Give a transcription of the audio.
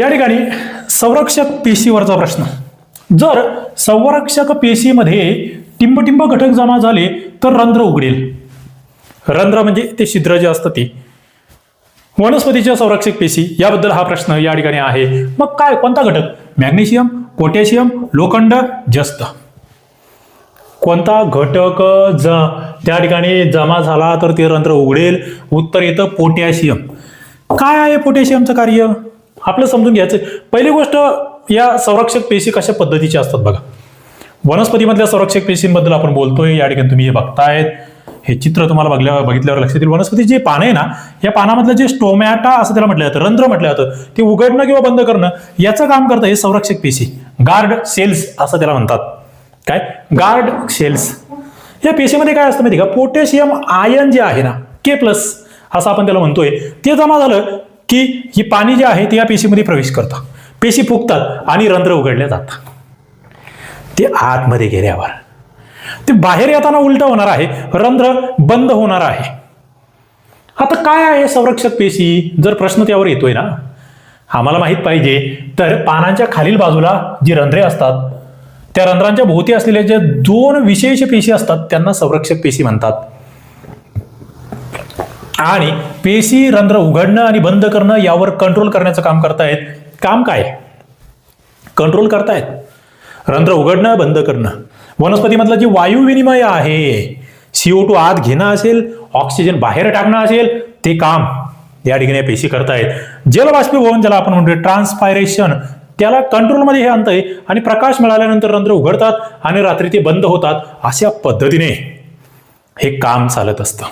या ठिकाणी संरक्षक पेशीवरचा प्रश्न. जर संरक्षक पेशीमध्ये टिंबटिंब घटक जमा झाले तर रंध्र उघडेल. रंध्र म्हणजे ते छिद्र जे असतं ते. वनस्पतीच्या संरक्षक पेशी याबद्दल हा प्रश्न या ठिकाणी आहे. मग काय कोणता घटक? मॅग्नेशियम पोटॅशियम लोखंड जस्त. कोणता घटक ज त्या ठिकाणी जमा झाला तर ते रंध्र उघडेल? उत्तर येतं पोटॅशियम. काय आहे पोटॅशियमचं कार्य? आपलं समजून घ्यायचं पहिली गोष्ट या संरक्षक पेशी कशा पद्धतीच्या असतात बघा. वनस्पतीमधल्या संरक्षक पेशींबद्दल आपण बोलतोय या ठिकाणी तुम्ही हे बघतायत. हे चित्र तुम्हाला बघल्या बघितल्यावर लक्षात येईल. वनस्पती जे पान आहे ना या पानामधलं जे स्टोमॅटा असं त्याला म्हटलं जातं रंध्र म्हटलं जातं. ते उघडणं किंवा बंद करणं याचं काम करतं हे संरक्षक पेशी. गार्ड सेल्स असं त्याला म्हणतात. काय? Guard cells. या पेशीमध्ये काय असतं माहिती का? पोटॅशियम आयन जे आहे ना के प्लस असं आपण त्याला म्हणतोय. ते जमा झालं की ही पाणी जे आहे ते या पेशीमध्ये प्रवेश करतं. पेशी फुगतात आणि रंध्र उघडल्या जातात. ते आतमध्ये गेल्यावर ते बाहेर येताना उलट होणार आहे रंध्र बंद होणार आहे. आता काय आहे संरक्षक पेशी? जर प्रश्न त्यावर येतोय ना आम्हाला माहीत पाहिजे तर पानांच्या खालील बाजूला जी रंध्रे असतात त्या रंध्रांच्या भोवती असलेल्या ज्या दोन विशेष पेशी असतात त्यांना संरक्षक पेशी म्हणतात. आणि पेशी रंध्र उघडणं आणि बंद करणं यावर कंट्रोल करण्याचं काम करतायत. काम काय? कंट्रोल करतायत. रंध्र उघडणं बंद करणं. वनस्पतीमधलं जे वायू विनिमय आहे सीओ टू आत घेणं असेल ऑक्सिजन बाहेर टाकणं असेल ते काम या ठिकाणी पेशी करतायत. जलबाष्पीभवन ज्याला आपण म्हणतो ट्रान्सपायरेशन त्याला कंट्रोलमध्ये हे आणतंय आणि प्रकाश मिळाल्यानंतर रंध्र उघडतात आणि रात्री ते बंद होतात अशा पद्धतीने हे काम चालत असतं.